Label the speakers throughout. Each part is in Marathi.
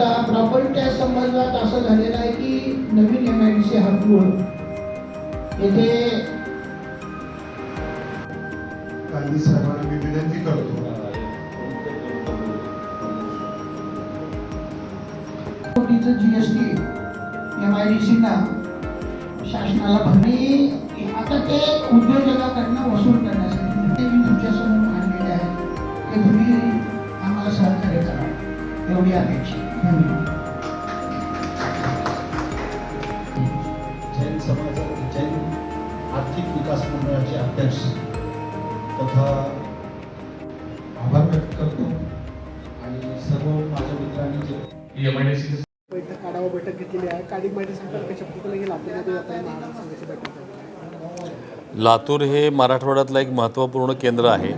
Speaker 1: आता प्रॉपर्टी टॅक्स संदर्भात असं झालेलं आहे की नवीन M I D C Harpul येथे
Speaker 2: गांधी साहेबांना मी विनंती करतो.
Speaker 1: कोटीचं G S T M I D Sina शासनाला भरणे आता ते उद्योजकाकडनं वसूल करण्यासाठी ते मी तुमच्यासमोर मांडलेले आहे. ते तुम्ही एवढी अपेक्षा. धन्यवाद.
Speaker 3: जैन समाज जैन आर्थिक विकास मंडळाचे अध्यक्ष तथा आभार व्यक्त करतो. आणि सर्व माझ्या मित्रांनी जे
Speaker 4: एमआयडीसी
Speaker 5: बैठक आढावा बैठक घेतलेली आहे. काडिक कशा पद्धतीने लातूरमध्ये बैठक
Speaker 4: लातूर हे मराठवाड्यातलं एक महत्त्वपूर्ण केंद्र आहे.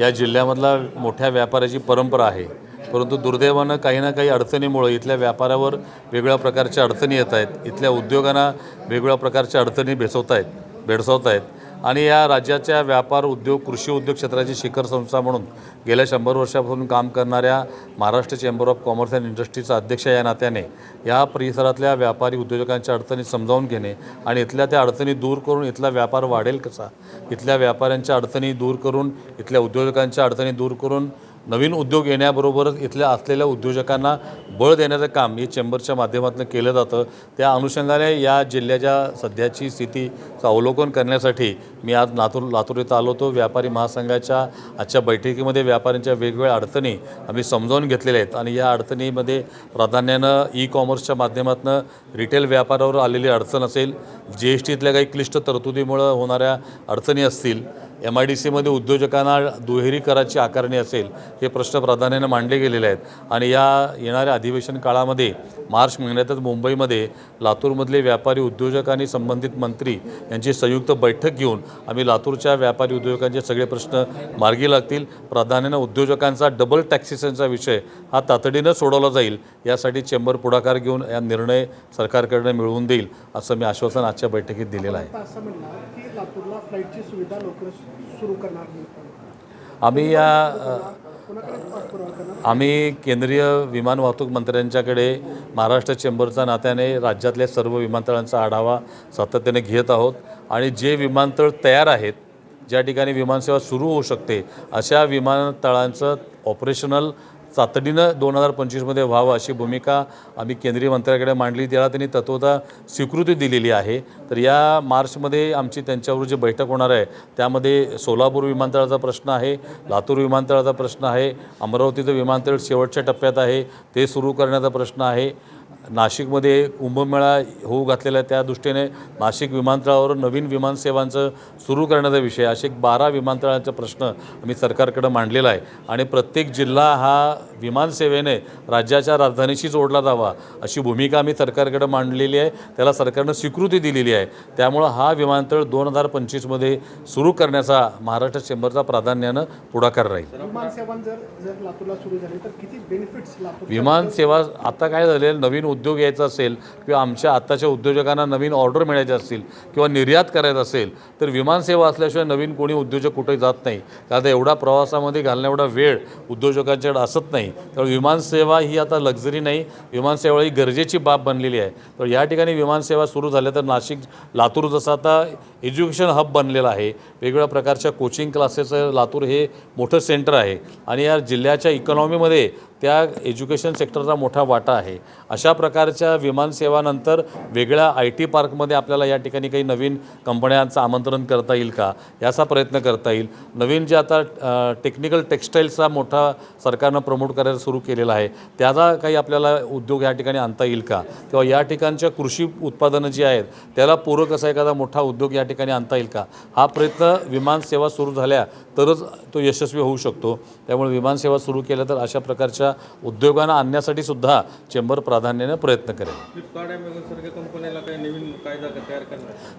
Speaker 4: या जिल्ह्यामधला मोठ्या व्यापाराची परंपरा आहे. परंतु दुर्दैवानं काही ना काही अडचणीमुळे इथल्या व्यापारावर वेगळ्या प्रकारच्या अडचणी येत आहेत. इथल्या उद्योगांना वेगवेगळ्या प्रकारच्या अडचणी भेसवत आहेत भेडसावत आहेत. आणि या राज्याच्या व्यापार उद्योग कृषी उद्योग क्षेत्राची शिखर संस्था म्हणून गेल्या शंभर वर्षापासून काम करणाऱ्या Maharashtra chamber of commerce and इंडस्ट्रीचा अध्यक्ष या नात्याने या परिसरातल्या व्यापारी उद्योजकांच्या अडचणी समजावून घेणे आणि इथल्या त्या अडचणी दूर करून इथला व्यापार वाढेल कसा? इथल्या व्यापाऱ्यांच्या अडचणी दूर करून इथल्या उद्योजकांच्या अडचणी दूर करून नवीन उद्योग येण्याबरोबरच इथल्या असलेल्या उद्योजकांना बळ देण्याचं काम हे चेंबरच्या माध्यमातून केलं जातं. त्या अनुषंगाने या जिल्ह्याच्या सध्याची स्थितीचं अवलोकन करण्यासाठी मी आज लातूर लातूर इथं आलो होतो. व्यापारी महासंघाच्या आजच्या बैठकीमध्ये व्यापाऱ्यांच्या वेगवेगळ्या अडचणी आम्ही समजावून घेतलेल्या आहेत. आणि या अडचणीमध्ये प्राधान्यानं ई कॉमर्सच्या माध्यमातून रिटेल व्यापारावर आलेली अडचण असेल जी एस टीतल्या काही क्लिष्ट तरतुदीमुळं होणाऱ्या अडचणी असतील एम आय डी सीमध्ये उद्योजकांना दुहेरी कराची आकारणी असेल हे प्रश्न प्राधान्यानं मांडले गेलेले आहेत. आणि या येणाऱ्या अधिवेशन काळामध्ये मार्च महिन्यातच मुंबईमध्ये लातूरमधले व्यापारी उद्योजक आणि संबंधित मंत्री यांची संयुक्त बैठक घेऊन आम्ही लातूरच्या व्यापारी उद्योजकांचे सगळे प्रश्न मार्गी लागतील. प्राधान्यानं उद्योजकांचा डबल टॅक्सेशनचा विषय हा तातडीनं सोडवला जाईल. यासाठी चेंबर पुढाकार घेऊन या निर्णय सरकारकडनं मिळवून देईल असं मी आश्वासन आजच्या बैठकीत दिलेलं आहे. आम्ही या आम्ही केंद्रीय विमान वाहतूक मंत्र्यांच्याकडे महाराष्ट्र चेंबरच्या नात्याने राज्यातल्या सर्व विमानतळांचा आढावा सातत्याने घेत आहोत. आणि जे विमानतळ तयार आहेत ज्या ठिकाणी विमानसेवा सुरू होऊ शकते अशा विमानतळांचं ऑपरेशनल तातडीनं दोन हजार पंचवीसमध्ये व्हावं अशी भूमिका आम्ही केंद्रीय मंत्र्याकडे मांडली. त्याला त्यांनी तत्वता स्वीकृती दिलेली आहे. तर या मार्चमध्ये आमची त्यांच्यावर जी बैठक होणार आहे त्यामध्ये सोलापूर विमानतळाचा प्रश्न आहे लातूर विमानतळाचा प्रश्न आहे अमरावतीचं विमानतळ शेवटच्या टप्प्यात आहे ते सुरू करण्याचा प्रश्न आहे. नाशिकमध्ये कुंभमेळा होऊ घातलेला आहे. त्या दृष्टीने नाशिक विमानतळावर नवीन विमानसेवांचं सुरू करण्याचा विषय असे एक बारा विमानतळांचा प्रश्न आम्ही सरकारकडं मांडलेला आहे. आणि प्रत्येक जिल्हा हा विमानसेवेने राज्याच्या राजधानीशी जोडला जावा अशी भूमिका आम्ही सरकारकडे मांडलेली आहे. त्याला सरकारनं स्वीकृती दिलेली आहे. त्यामुळं हा विमानतळ दोन हजार पंचवीसमध्ये सुरू करण्याचा महाराष्ट्र चेंबरचा प्राधान्यानं पुढाकार राहील.
Speaker 5: विमानसेवा
Speaker 4: आता काय झाले नवीन उद्योग यायचा असेल किंवा आमच्या आत्ताच्या उद्योजकांना नवीन ऑर्डर मिळायचे असतील किंवा निर्यात करायचं असेल तर विमानसेवा असल्याशिवाय नवीन कोणी उद्योजक कुठे जात नाही. कारण एवढा प्रवासामध्ये घालण्या एवढा वेळ उद्योजकांच्याकडे असत नाही. तर विमानसेवा ही आता लक्झरी नाही. विमानसेवा ही गरजेची बाब बनलेली आहे. तर या ठिकाणी विमानसेवा सुरू झाल्या तर नाशिक लातूर जसं आता एज्युकेशन हब बनलेलं आहे. वेगवेगळ्या प्रकारच्या कोचिंग क्लासेसचं लातूर हे मोठं सेंटर आहे. आणि या जिल्ह्याच्या इकॉनॉमीमध्ये त्या एज्युकेशन सेक्टरचा मोठा वाटा आहे. अशा प्रकारच्या विमानसेवानंतर वेगळ्या आय टी पार्कमध्ये आपल्याला या ठिकाणी काही नवीन कंपन्यांचं आमंत्रण करता येईल का? याचा प्रयत्न करता येईल. नवीन जे आता टेक्निकल टेक्स्टाईल्सचा मोठा सरकारनं प्रमोट करायला सुरू केलेला आहे त्याचा काही आपल्याला उद्योग या ठिकाणी आणता येईल का? किंवा या ठिकाणच्या कृषी उत्पादनं जी आहेत त्याला पूरक असा एखादा मोठा उद्योग या ठिकाणी आणता येईल का? हा प्रयत्न विमानसेवा सुरू झाल्या तरच तो यशस्वी होऊ शकतो. त्यामुळे विमानसेवा सुरू केल्या तर अशा प्रकारच्या उद्योगांना आणण्यासाठी सुद्धा चेंबर प्राधान्याने प्रयत्न करेल.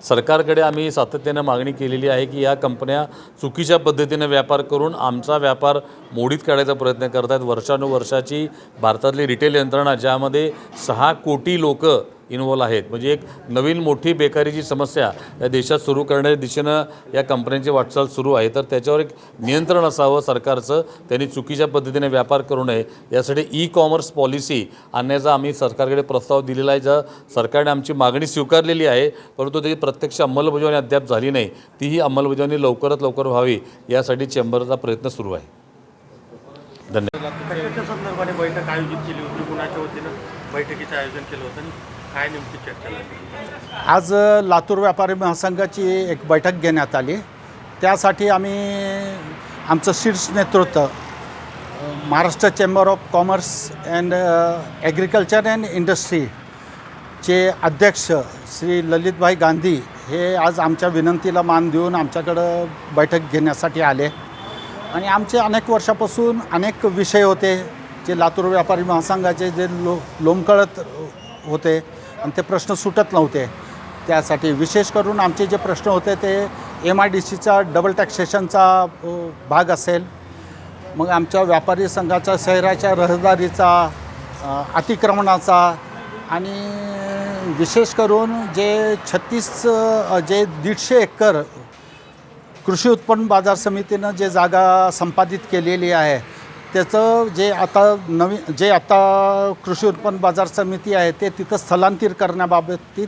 Speaker 4: सरकारकडे आम्ही सातत्यानं मागणी केलेली आहे की या कंपन्या चुकीच्या पद्धतीने व्यापार करून आमचा व्यापार मोडीत काढायचा प्रयत्न करत आहेत वर्षानुवर्षाची भारतातली रिटेल यंत्रणा ज्यामध्ये सहा कोटी लोक इन्व्हॉल्व आहेत. म्हणजे एक नवीन मोठी बेकारीची समस्या या देशात सुरू करण्याच्या दिशेनं या कंपन्यांची वाटचाल सुरू आहे. तर त्याच्यावर एक नियंत्रण असावं सरकारचं. त्यांनी चुकीच्या पद्धतीने व्यापार करू नये. यासाठी ई कॉमर्स पॉलिसी आणण्याचा आम्ही सरकारकडे प्रस्ताव दिलेला आहे. ज्या सरकारने आमची मागणी स्वीकारलेली आहे परंतु त्याची प्रत्यक्ष अंमलबजावणी अद्याप झाली नाही. तीही अंमलबजावणी लवकरात लवकर व्हावी यासाठी चेंबरचा प्रयत्न सुरू आहे. धन्यवाद.
Speaker 6: संदर्भाने बैठक आयोजित केली होती? कुणाच्या वतीनं बैठकीचं आयोजन केलं होतं? काय नेमकी चर्चा
Speaker 7: आज लातूर व्यापारी महासंघाची एक बैठक घेण्यात आली. त्यासाठी आम्ही आमचं शीर्ष नेतृत्व Maharashtra chamber of commerce and agriculture and इंडस्ट्रीचे अध्यक्ष श्री ललितभाई गांधी हे आज आमच्या विनंतीला मान देऊन आमच्याकडं बैठक घेण्यासाठी आले. आणि आमचे अनेक वर्षापासून अनेक विषय होते जे लातूर व्यापारी महासंघाचे जे लो लोंबकळत होते. आणि ते प्रश्न सुटत नव्हते. त्यासाठी विशेष करून आमचे जे प्रश्न होते ते एम आय डी सीचा डबल टॅक्सेशनचा भाग असेल. मग आमच्या व्यापारी संघाचा शहराच्या रहदारीचा अतिक्रमणाचा आणि विशेष करून जे छत्तीस जे दीडशे एकर कृषी उत्पन्न बाजार समितीनं जे जागा संपादित केलेली आहे त्याचं जे आता नवीन जे आता कृषी उत्पन्न बाजार समिती आहे ते तिथं स्थलांतर करण्याबाबतीत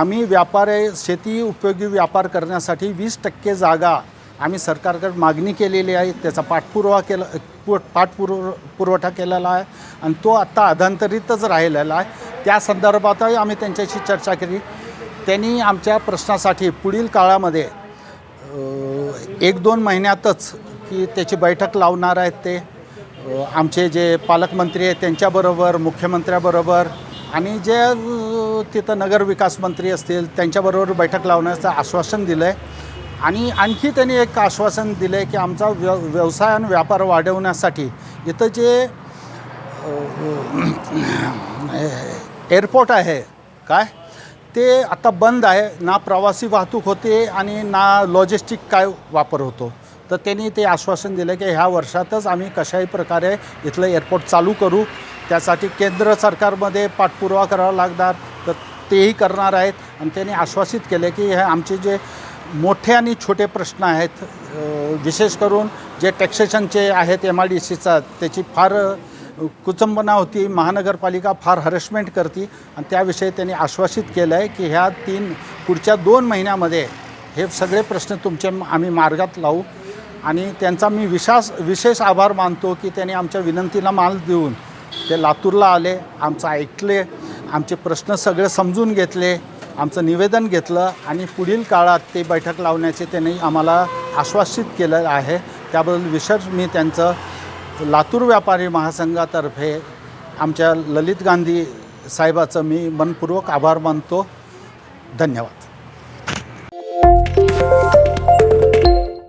Speaker 7: आम्ही व्यापार शेती उपयोगी व्यापार करण्यासाठी वीस टक्के जागा आम्ही सरकारकडे मागणी केलेली आहे. त्याचा पाठपुरावा केला पु पाठपुर पुरवठा केलेला आहे आणि तो आत्ता अधांतरितच राहिलेला आहे. त्या संदर्भातही आम्ही त्यांच्याशी चर्चा केली. त्यांनी आमच्या प्रश्नासाठी पुढील काळामध्ये एक दोन महिन्यातच की त्याची बैठक लावणार आहेत ते. आमचे जे पालकमंत्री आहेत त्यांच्याबरोबर मुख्यमंत्र्याबरोबर आणि जे तिथं नगरविकास मंत्री असतील त्यांच्याबरोबर बैठक लावण्याचं आश्वासन दिलं आहे आणि आणखी त्यांनी एक आश्वासन दिलं आहे की आमचा व्यव व्यवसाय आणि व्यापार वाढवण्यासाठी इथं जे एअरपोर्ट आहे काय? ते आता बंद आहे. ना प्रवासी वाहतूक होते आणि ना लॉजिस्टिक काय वापर होतो. तर त्यांनी ते आश्वासन दिलं की ह्या वर्षातच आम्ही कशाही प्रकारे इथलं एअरपोर्ट चालू करू. त्यासाठी केंद्र सरकारमध्ये पाठपुरावा करावा लागणार. तर तेही करणार आहेत. आणि त्यांनी आश्वासित केले की हे आमचे जे मोठे आणि छोटे प्रश्न आहेत विशेष करून जे टॅक्सेशनचे आहेत एम आय डी सीचा त्याची फार कुचंबना होती. महानगरपालिका फार हरेसमेंट करती. आणि त्याविषयी त्यांनी आश्वासित केलं आहे की ह्या तीन पुढच्या दोन महिन्यामध्ये हे सगळे प्रश्न तुमचे आम्ही मार्गात लावू. आणि त्यांचा मी विशास विशेष आभार मानतो की त्यांनी आमच्या विनंतीला मान देऊन ते लातूरला आले आमचं ऐकले आमचे प्रश्न सगळे समजून घेतले आमचं निवेदन घेतलं आणि पुढील काळात ते बैठक लावण्याचे त्यांनी आम्हाला आश्वासित केलं आहे. त्याबद्दल विशेष मी त्यांचं लातूर व्यापारी महासंघातर्फे आमच्या ललित गांधी साहेबाचं मी मनपूर्वक आभार मानतो. धन्यवाद.